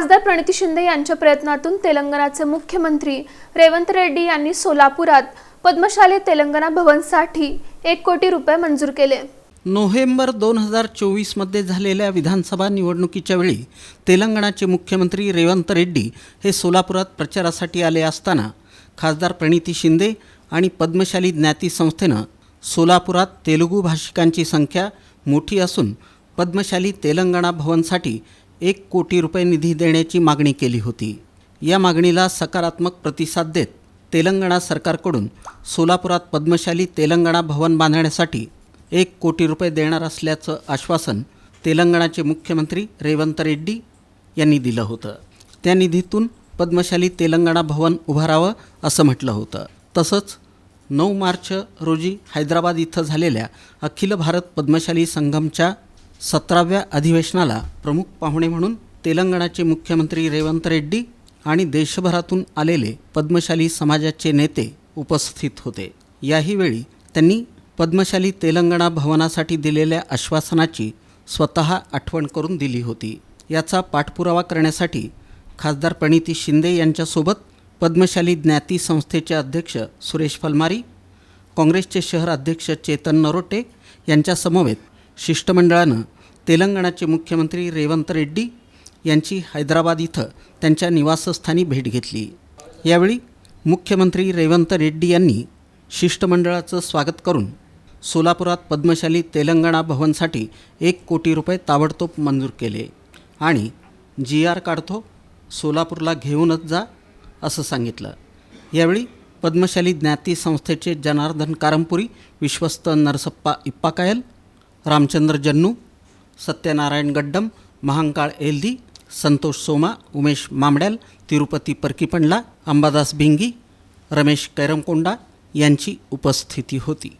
खासदार प्रणिती शिंदे यांच्या प्रयत्नातून तेलंगणाचे मुख्यमंत्री रेवंत रेड्डी यांनी सोलापुरात पद्मशाली तेलंगणा भवनसाठी एक कोटी रुपये मंजूर केले. नोव्हेंबर दोन हजार चोवीसमध्ये झालेल्या विधानसभा निवडणुकीच्या वेळी तेलंगणाचे मुख्यमंत्री रेवंत रेड्डी हे सोलापुरात प्रचारासाठी आले असताना खासदार प्रणिती शिंदे आणि पद्मशाली ज्ञाती संस्थेनं सोलापुरात तेलुगू भाषिकांची संख्या मोठी असून पद्मशाली तेलंगणा भवनसाठी एक कोटी रुपये निधी देण्याची मागणी केली होती. या मागणीला सकारात्मक प्रतिसाद देत तेलंगणा सरकारकडून सोलापुरात पद्मशाली तेलंगणा भवन बांधण्यासाठी एक कोटी रुपये देणार असल्याचं आश्वासन तेलंगणाचे मुख्यमंत्री रेवंत रेड्डी यांनी दिलं होतं. त्या निधीतून पद्मशाली तेलंगणा भवन उभारावं असं म्हटलं होतं. तसंच नऊ मार्च रोजी हैदराबाद इथं झालेल्या अखिल भारत पद्मशाली संगमच्या सतराव्या अधिवेशनाला प्रमुख पाहुणे म्हणून तेलंगणाचे मुख्यमंत्री रेवंत रेड्डी आणि देशभरातून आलेले पद्मशाली समाजाचे नेते उपस्थित होते. याही वेळी त्यांनी पद्मशाली तेलंगणा भवनासाठी दिलेल्या आश्वासनाची स्वतः आठवण करून दिली होती. याचा पाठपुरावा करण्यासाठी खासदार प्रणिती शिंदे यांच्यासोबत पद्मशाली ज्ञाती संस्थेचे अध्यक्ष सुरेश फलमारी काँग्रेसचे शहर अध्यक्ष चेतन नरोटे यांच्यासमवेत शिष्टमंडळानं तेलंगणाचे मुख्यमंत्री रेवंत रेड्डी यांची हैदराबाद इथं त्यांच्या निवासस्थानी भेट घेतली. यावेळी मुख्यमंत्री रेवंत रेड्डी यांनी शिष्टमंडळाचं स्वागत करून सोलापुरात पद्मशाली तेलंगणा भवनसाठी एक कोटी रुपये ताबडतोब मंजूर केले आणि जी आर काढतो सोलापूरला घेऊनच जा असं सांगितलं. यावेळी पद्मशाली ज्ञाती संस्थेचे जनार्दन कारंपुरी विश्वस्त नरसप्पा इप्पाकायल रामचंद्र जन्नू सत्यनारायण गड्डम महांकाळ एल्दी संतोष सोमा उमेश मामड्याल तिरुपती परकीपंडला अंबादास भिंगी रमेश कैरमकोंडा यांची उपस्थिती होती.